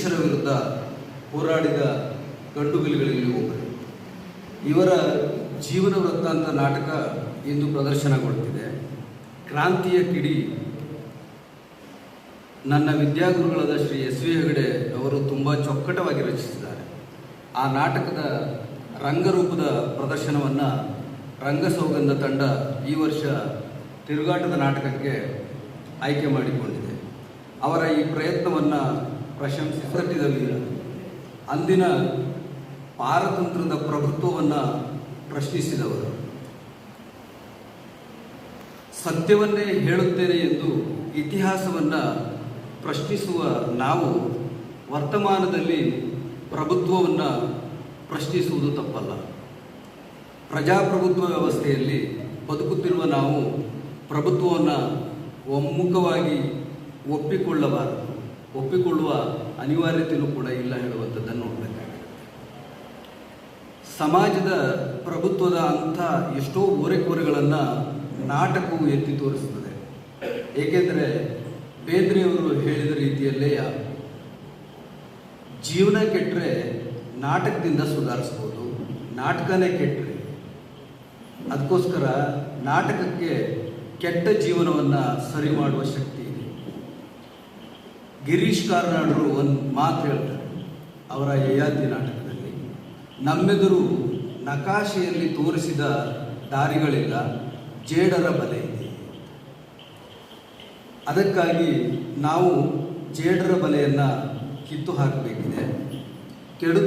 ಬ್ರಿಟಿಷರ ವಿರುದ್ಧ ಹೋರಾಡಿದ ಗಂಡುಗಲಿಗಳಲ್ಲಿ ಒಬ್ಬರು. ಇವರ ಜೀವನ ವೃತ್ತಾಂತ ನಾಟಕ ಇಂದು ಪ್ರದರ್ಶನಗೊಳ್ಳುತ್ತಿದೆ. ಕ್ರಾಂತಿಯ ಕಿಡಿ ನನ್ನ ವಿದ್ಯಾಗುರುಗಳಾದ ಶ್ರೀ ಎಸ್ ವಿ ಹೆಗಡೆ ಅವರು ತುಂಬ ಚೊಕ್ಕಟವಾಗಿ ರಚಿಸಿದ್ದಾರೆ. ಆ ನಾಟಕದ ರಂಗರೂಪದ ಪ್ರದರ್ಶನವನ್ನು ರಂಗಸೌಗಂಧ ತಂಡ ಈ ವರ್ಷ ತಿರುಗಾಟದ ನಾಟಕಕ್ಕೆ ಆಯ್ಕೆ ಮಾಡಿಕೊಂಡಿದೆ. ಅವರ ಈ ಪ್ರಯತ್ನವನ್ನು ಪ್ರಶಂಸಿಸಟ್ಟಿದಲ್ಲಿ ಅಂದಿನ ಪಾರತಂತ್ರದ ಪ್ರಭುತ್ವವನ್ನು ಪ್ರಶ್ನಿಸಿದವರು. ಸತ್ಯವನ್ನೇ ಹೇಳುತ್ತೇನೆ ಎಂದು ಇತಿಹಾಸವನ್ನು ಪ್ರಶ್ನಿಸುವ ನಾವು ವರ್ತಮಾನದಲ್ಲಿ ಪ್ರಭುತ್ವವನ್ನು ಪ್ರಶ್ನಿಸುವುದು ತಪ್ಪಲ್ಲ. ಪ್ರಜಾಪ್ರಭುತ್ವ ವ್ಯವಸ್ಥೆಯಲ್ಲಿ ಬದುಕುತ್ತಿರುವ ನಾವು ಪ್ರಭುತ್ವವನ್ನು ಒಮ್ಮುಖವಾಗಿ ಒಪ್ಪಿಕೊಳ್ಳಬಾರದು. ಒಪ್ಪಿಕೊಳ್ಳುವ ಅನಿವಾರ್ಯತೆಯೂ ಕೂಡ ಇಲ್ಲ ಹೇಳುವಂಥದ್ದನ್ನು ನೋಡಬೇಕಾಗಿದೆ. ಸಮಾಜದ ಪ್ರಭುತ್ವದ ಅಂಥ ಎಷ್ಟೋ ಓರೆಕೋರೆಗಳನ್ನು ನಾಟಕವು ಎತ್ತಿ ತೋರಿಸುತ್ತದೆ ಏಕೆಂದರೆ ಬೇಂದ್ರೆಯವರು ಹೇಳಿದ ರೀತಿಯಲ್ಲೇ ಜೀವನ ಕೆಟ್ಟರೆ ನಾಟಕದಿಂದ ಸುಧಾರಿಸ್ಬೋದು, ನಾಟಕನೇ ಕೆಟ್ಟರೆ ಅದಕ್ಕೋಸ್ಕರ ನಾಟಕಕ್ಕೆ ಕೆಟ್ಟ ಜೀವನವನ್ನು ಸರಿ ಮಾಡುವ ಶಕ್ತಿ ಗಿರೀಶ್ ಕಾರ್ನಾಡರು ಒಂದು ಮಾತು ಹೇಳ್ತಾರೆ. ಅವರ ಯಯಾತಿ ನಾಟಕದಲ್ಲಿ, ನಮ್ಮೆದುರು ನಕಾಶೆಯಲ್ಲಿ ತೋರಿಸಿದ ದಾರಿಗಳಿಲ್ಲ, ಜೇಡರ ಬಲೆ ಇದೆ. ಅದಕ್ಕಾಗಿ ನಾವು ಜೇಡರ ಬಲೆಯನ್ನು ಕಿತ್ತು ಹಾಕಬೇಕಿದೆ. ಕೆಡು